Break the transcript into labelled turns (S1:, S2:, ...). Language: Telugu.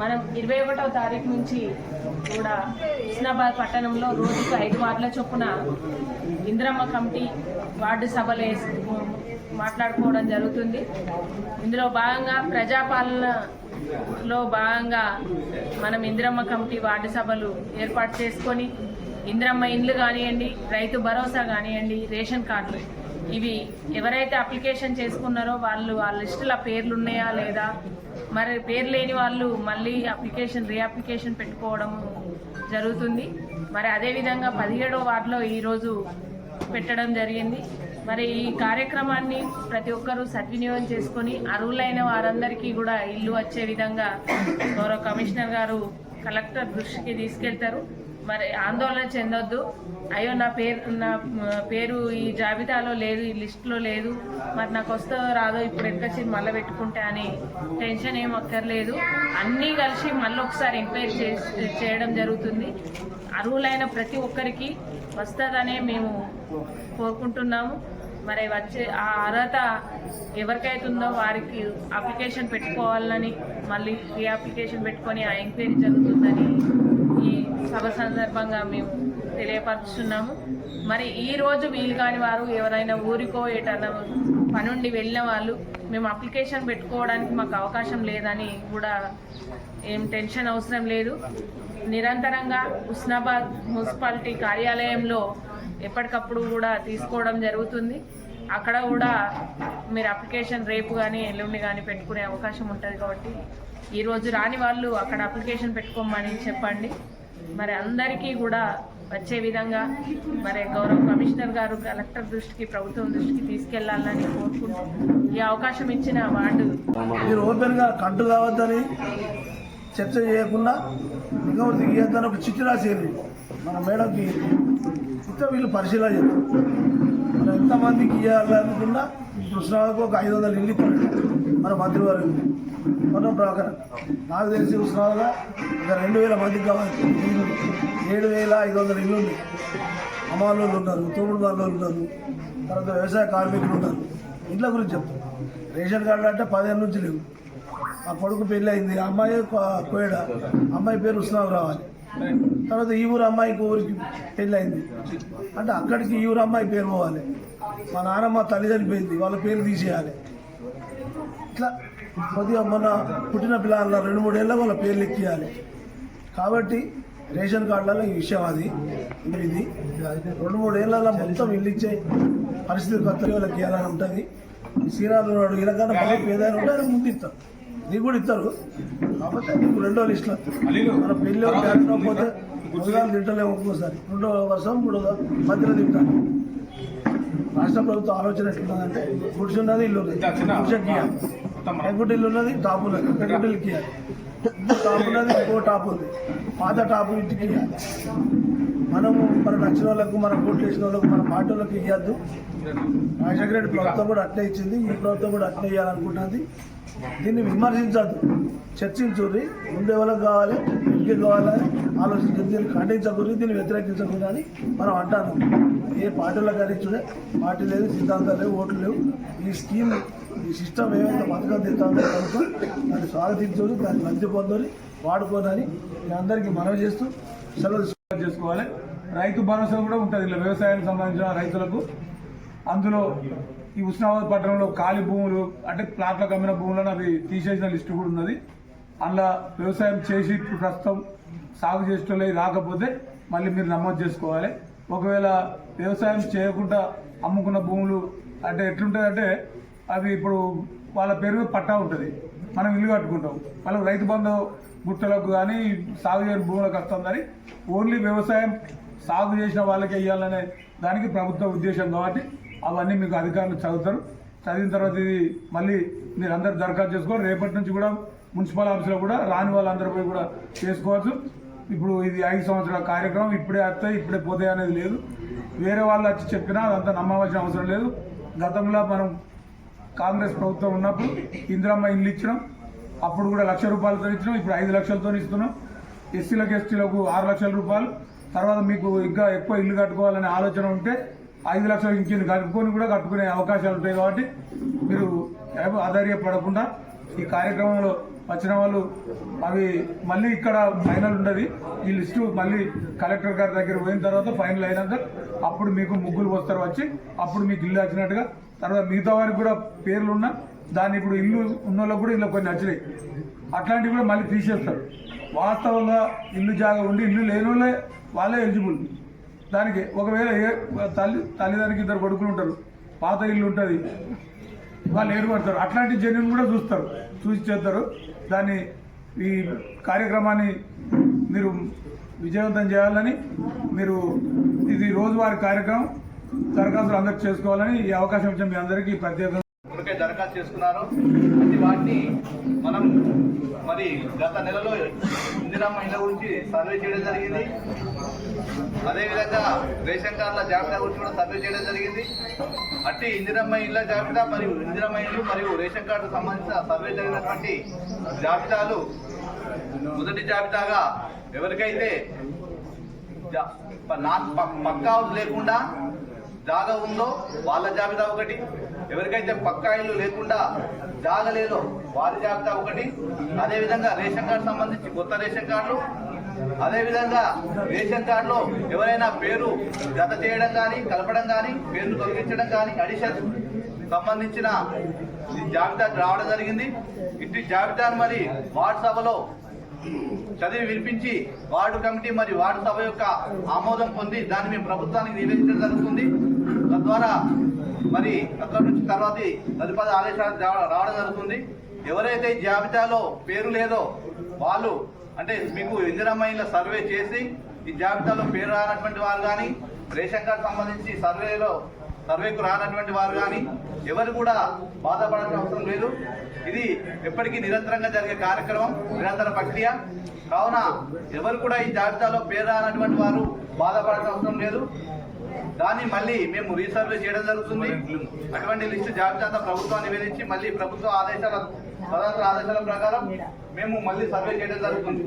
S1: మనం ఇరవై ఒకటవ తారీఖు నుంచి కూడా హుస్నాబాద్ పట్టణంలో రోజుకు ఐదు వార్డుల చొప్పున ఇందిరమ్మ కమిటీ వార్డు సభలు మాట్లాడుకోవడం జరుగుతుంది. ఇందులో భాగంగా ప్రజాపాలనలో భాగంగా మనం ఇందిరమ్మ కమిటీ వార్డు సభలు ఏర్పాటు చేసుకొని ఇందిరమ్మ ఇండ్లు కానివ్వండి రైతు భరోసా కానివ్వండి రేషన్ కార్డులు ఇవి ఎవరైతే అప్లికేషన్ చేసుకున్నారో వాళ్ళు ఆ లిస్టులో పేర్లు ఉన్నాయా లేదా? మరి పేరు లేని వాళ్ళు మళ్ళీ అప్లికేషన్ రీఅప్లికేషన్ పెట్టుకోవడం జరుగుతుంది. మరి అదేవిధంగా పదిహేడో వార్డులో ఈరోజు పెట్టడం జరిగింది. మరి ఈ కార్యక్రమాన్ని ప్రతి ఒక్కరూ సద్వినియోగం చేసుకొని అర్హులైన వారందరికీ కూడా ఇల్లు వచ్చే విధంగా గౌరవ కమిషనర్ గారు కలెక్టర్ దృష్టికి తీసుకెళ్తారు. మరి ఆందోళన చెందొద్దు. అయ్యో నా పేరు నా పేరు ఈ జాబితాలో లేదు ఈ లిస్టులో లేదు. మరి నాకు వస్తుందో రాదో ఇప్పుడు ఎక్కచ్చి మళ్ళీ పెట్టుకుంటే అని టెన్షన్ ఏం అక్కర్లేదు. అన్నీ కలిసి మళ్ళీ ఒకసారి ఎంక్వైరీ చేసి చేయడం జరుగుతుంది. అర్హులైన ప్రతి ఒక్కరికి వస్తుందనే మేము కోరుకుంటున్నాము. మరి వచ్చే ఆ అర్హత ఎవరికైతే ఉందో వారికి అప్లికేషన్ పెట్టుకోవాలని మళ్ళీ రీ అప్లికేషన్ పెట్టుకొని ఆ ఎంక్వైరీ జరుగుతుందని సభ సందర్భంగా మేము తెలియపరుస్తున్నాము మరి ఈ రోజు వీలు కాని వారు ఎవరైనా ఊరికో ఎటన్నా పనుండి వెళ్ళిన వాళ్ళు మేము అప్లికేషన్ పెట్టుకోవడానికి మాకు అవకాశం లేదని కూడా ఏం టెన్షన్ అవసరం లేదు. నిరంతరంగా ఉస్నాబాద్ మున్సిపాలిటీ కార్యాలయంలో ఎప్పటికప్పుడు కూడా తీసుకోవడం జరుగుతుంది. అక్కడ కూడా మీరు అప్లికేషన్ రేపు కానీ ఎల్లుండి కానీ పెట్టుకునే అవకాశం ఉంటుంది కాబట్టి ఈరోజు రాని వాళ్ళు అక్కడ అప్లికేషన్ పెట్టుకోమని చెప్పండి. మరి అందరికీ కూడా వచ్చే విధంగా మరి గౌరవ కమిషనర్ గారు కలెక్టర్ దృష్టికి ప్రభుత్వం దృష్టికి తీసుకెళ్ళాలని కోరుకుంటూ ఈ అవకాశం ఇచ్చిన వార్డు
S2: మీరు ఓపెన్గా కంటు కావద్దని చర్చ చేయకుండా ఇంకొకటి తీయద్దని ఒక చిట్టి రాసేది మన మేడంకి ఇంకా వీళ్ళు పరిశీలన చేస్తారు మనం ఎంతమందికి ఇవ్వాలనుకున్నా కృష్ణాలకు ఒక ఐదు వందల ఇల్లు మన మంత్రి వారు ప్రకారం నాకు తెలిసి కృష్ణాలుగా ఒక రెండు వేల మందికి కావాలి. ఏడు వేల ఐదు వందల ఇల్లు ఉన్నాయి. అమ్మాళ్ళు ఉన్నారు తోడు వాళ్ళు ఉన్నారు తర్వాత వ్యవసాయ కార్మికులు ఉన్నారు. ఇంట్లో గురించి చెప్తాను. రేషన్ కార్డు అంటే పదిహేను నుంచి లేవు. ఆ కొడుకు పెళ్ళి అయింది అమ్మాయి కో- కోయడ. అమ్మాయి పేరు ఉత్సవం రావాలి. తర్వాత ఈ ఊరు అమ్మాయికి ఊరికి పెళ్ళి అయింది. అంటే అక్కడికి ఈ ఊరు అమ్మాయి పేరు పోవాలి. మా నాన్నమ్మ తల్లి చనిపోయింది వాళ్ళ పేరు తీసేయాలి. ఇట్లా కొద్దిగా మొన్న పుట్టిన పిల్లల రెండు మూడేళ్ళ వాళ్ళ పేర్లు ఎక్కియాలి. కాబట్టి రేషన్ కార్డులలో ఈ విషయం అది ఇది రెండు మూడేళ్ళలో మొత్తం ఇల్లు ఇచ్చే పరిస్థితి కొత్త వాళ్ళకి ఇవ్వాలని ఉంటుంది. శ్రీరాములు ఉన్నాడు వీళ్ళకన్నా బాగా పేదైన ఉంటే ఆయన ముందు ఇస్తారు. నీకు కూడా ఇస్తారు. కాకపోతే నీకు రెండో లిస్టులో మన పెళ్ళి పోతే మొదలు తింటలేము ఒక్కోసారి. రెండో వర్షం మూడో మధ్యలో తింటాను రాష్ట్ర ప్రభుత్వం ఆలోచన ఎట్లున్నదంటే గుడిసి ఉన్నది ఇల్లు గుడిసెకి ఉన్నది టాప్ ఉన్నది. పెంకుటిల్లుకి ఇవ్వాలి టాప్ ఉన్నది ఇంకో టాప్ ఉంది. పాత టాప్ ఇంటికి ఇవ్వాలి మనము మన నచ్చిన వాళ్ళకు మన కోట్లు వేసిన వాళ్ళకు మన పార్టీ వాళ్ళకి ఇవ్వద్దు రాజశేఖర రెడ్డి ప్రభుత్వం కూడా అట్లే ఇచ్చింది. ఈ ప్రభుత్వం కూడా అట్లే ఇవ్వాలనుకుంటుంది దీన్ని విమర్శించద్దు. చర్చించుర్రి. ముందు ఎవరికి కావాలి ఇంటికి కావాలని ఆలోచించదు దీన్ని ఖండించకూడదు దీన్ని వ్యతిరేకించకూడదు అని మనం అంటాను ఏ పార్టీలకు ఖండించుడే పార్టీ లేదు సిద్ధాంతాలు లేవు ఓట్లు లేవు. ఈ స్కీమ్ ఈ సిస్టమ్ ఏమైతే పథకం తెస్తామో కనుక దాన్ని స్వాగతించుకొని దాన్ని మంచి పొందని వాడుకోనని మీ అందరికీ మనవి చేస్తూ సెలవు
S3: చేసుకోవాలి. రైతు భరోసా కూడా ఉంటుంది ఇలా వ్యవసాయానికి సంబంధించిన రైతులకు. అందులో ఈ ఉస్నాబాద్ పట్టణంలో ఖాళీ భూములు అంటే ప్లాట్లకు అమ్మిన భూములను అవి తీసేసిన లిస్టు కూడా ఉన్నది. అందులో వ్యవసాయం చేసి ప్రస్తుతం సాగు చేసేటోళ్ళు రాకపోతే మళ్ళీ మీరు నమోదు చేసుకోవాలి. ఒకవేళ వ్యవసాయం చేయకుండా అమ్ముకున్న భూములు అంటే ఎట్లుంటుంది అంటే అవి ఇప్పుడు వాళ్ళ పేరు పట్టా ఉంటుంది. మనం ఇల్లు కట్టుకుంటాం. వాళ్ళకి రైతు బంధు గుట్టలకు కానీ సాగు చేయని భూములకు వస్తుందని ఓన్లీ వ్యవసాయం సాగు చేసిన వాళ్ళకే ఇవ్వాలనే దానికి ప్రభుత్వ ఉద్దేశం కాబట్టి అవన్నీ మీకు అధికారులు చదువుతారు. చదివిన తర్వాత ఇది మళ్ళీ మీరు అందరు దరఖాస్తు చేసుకోవాలి. రేపటి నుంచి కూడా మున్సిపల్ ఆఫీసులో కూడా రాని వాళ్ళందరూ పోయి కూడా చేసుకోవచ్చు. ఇప్పుడు ఇది ఐదు సంవత్సరాల కార్యక్రమం ఇప్పుడే వస్తాయి ఇప్పుడే పోతాయి అనేది లేదు. వేరే వాళ్ళు వచ్చి చెప్పినా అదంతా నమ్మవలసిన అవసరం లేదు. గతంలో మనం కాంగ్రెస్ ప్రభుత్వం ఉన్నప్పుడు ఇందిరమ్మ ఇల్లు ఇచ్చినాం. అప్పుడు కూడా లక్ష రూపాయలతో ఇచ్చినాం ఇప్పుడు ఐదు లక్షలతో ఇస్తున్నాం. ఎస్సీలకు ఎస్టీలకు ఆరు లక్షల రూపాయలు. తర్వాత మీకు ఇంకా ఎక్కువ ఇల్లు కట్టుకోవాలనే ఆలోచన ఉంటే ఐదు లక్షలు ఇంకిన్ని కట్టుకొని కూడా కట్టుకునే అవకాశాలు ఉంటాయి కాబట్టి మీరు అధైర్యపడకుండా ఈ కార్యక్రమంలో వచ్చిన వాళ్ళు అవి మళ్ళీ ఇక్కడ ఫైనల్ ఉండదు. ఈ లిస్టు మళ్ళీ కలెక్టర్ గారి దగ్గర పోయిన తర్వాత ఫైనల్ అయినాక అప్పుడు మీకు ముగ్గులు వస్తారు వచ్చి అప్పుడు మీకు ఇల్లు వచ్చినట్టుగా. తర్వాత మిగతా వారికి కూడా పేర్లు ఉన్నా దాన్ని ఇప్పుడు ఇల్లు ఉన్న వాళ్ళకి కూడా ఇలా కొన్ని వచ్చినాయి. అట్లాంటివి కూడా మళ్ళీ తీసేస్తారు. వాస్తవంగా ఇల్లు జాగా ఉండి ఇల్లు లేని వాళ్ళే వాళ్ళే ఎలిజిబుల్. దానికి ఒకవేళ ఏ తల్లి తల్లిదండ్రికి ఇద్దరు కొడుకులు ఉంటారు పాత ఇల్లు ఉంటుంది. వాళ్ళు ఏర్పడతారు అట్లాంటి జన్యుని కూడా చూస్తారు. చూసి చేస్తారు. దాన్ని ఈ కార్యక్రమాన్ని మీరు విజయవంతం చేయాలని మీరు ఇది రోజువారీ కార్యక్రమం. దరఖాస్తులు అందరికి చేసుకోవాలని ఈ అవకాశం ఇచ్చిన మీ అందరికీ ప్రత్యేక
S4: ఇప్పటికే దరఖాస్తు చేసుకున్నారు. అది వాటిని మనం మరి గత నెలలో ఇందిరమ్మ ఇళ్ళ గురించి సర్వే చేయడం జరిగింది. అదేవిధంగా రేషన్ కార్డుల జాబితా గురించి కూడా సర్వే చేయడం జరిగింది. అట్టి ఇందిరమ్మ ఇళ్ళ జాబితా మరియు ఇందిరమ్మ ఇల్లు మరియు రేషన్ కార్డు సంబంధించిన సర్వే జరిగినటువంటి జాబితాలు మొదటి జాబితాగా ఎవరికైతే జా- పక్కా లేకుండా జాగా ఉందో వాళ్ళ జాబితా ఒకటి. ఎవరికైతే పక్కా ఇల్లు లేకుండా జాగ లేదో వారి జాబితా ఒకటి. అదేవిధంగా రేషన్ కార్డు సంబంధించి కొత్త రేషన్ కార్డులు అదేవిధంగా రేషన్ కార్డులో ఎవరైనా పేరు జత చేయడం కానీ కలపడం కానీ పేరును తొలగించడం కానీ అడిషన్ సంబంధించిన ఈ జాబితా రావడం జరిగింది. ఇట్టి జాబితాను మరి వాట్సాప్లో చదివి వినిపించి వార్డు కమిటీ మరియు వార్డు సభ యొక్క ఆమోదం పొంది దాన్ని మేము ప్రభుత్వానికి నివేదించడం జరుగుతుంది. తద్వారా మరి అక్కడి నుంచి తర్వాత తదుపరి ఆదేశాలు రావడం జరుగుతుంది. ఎవరైతే జాబితాలో పేరు లేదో వాళ్ళు అంటే మీకు ఇందిరమ్మాయిల సర్వే చేసి ఈ జాబితాలో పేరు రానటువంటి వారు కానీ రేషన్ కార్డు సంబంధించి సర్వేలో సర్వేకు రానటువంటి వారు కానీ ఎవరు కూడా బాధపడాల్సిన అవసరం లేదు. ఇది ఎప్పటికీ నిరంతరంగా జరిగే కార్యక్రమం నిరంతర ప్రక్రియ. కావున ఎవరు కూడా ఈ జాబితాలో పేరు రానటువంటి వారు బాధపడాల్సిన అవసరం లేదు. దాన్ని మళ్ళీ మేము రీసర్వే చేయడం జరుగుతుంది. అటువంటి లిస్టు జాబితా ప్రభుత్వాన్ని నివేదించి మళ్ళీ ప్రభుత్వ ఆదేశాల తర్వాత ఆదేశాల ప్రకారం మేము మళ్ళీ సర్వే చేయడం జరుగుతుంది.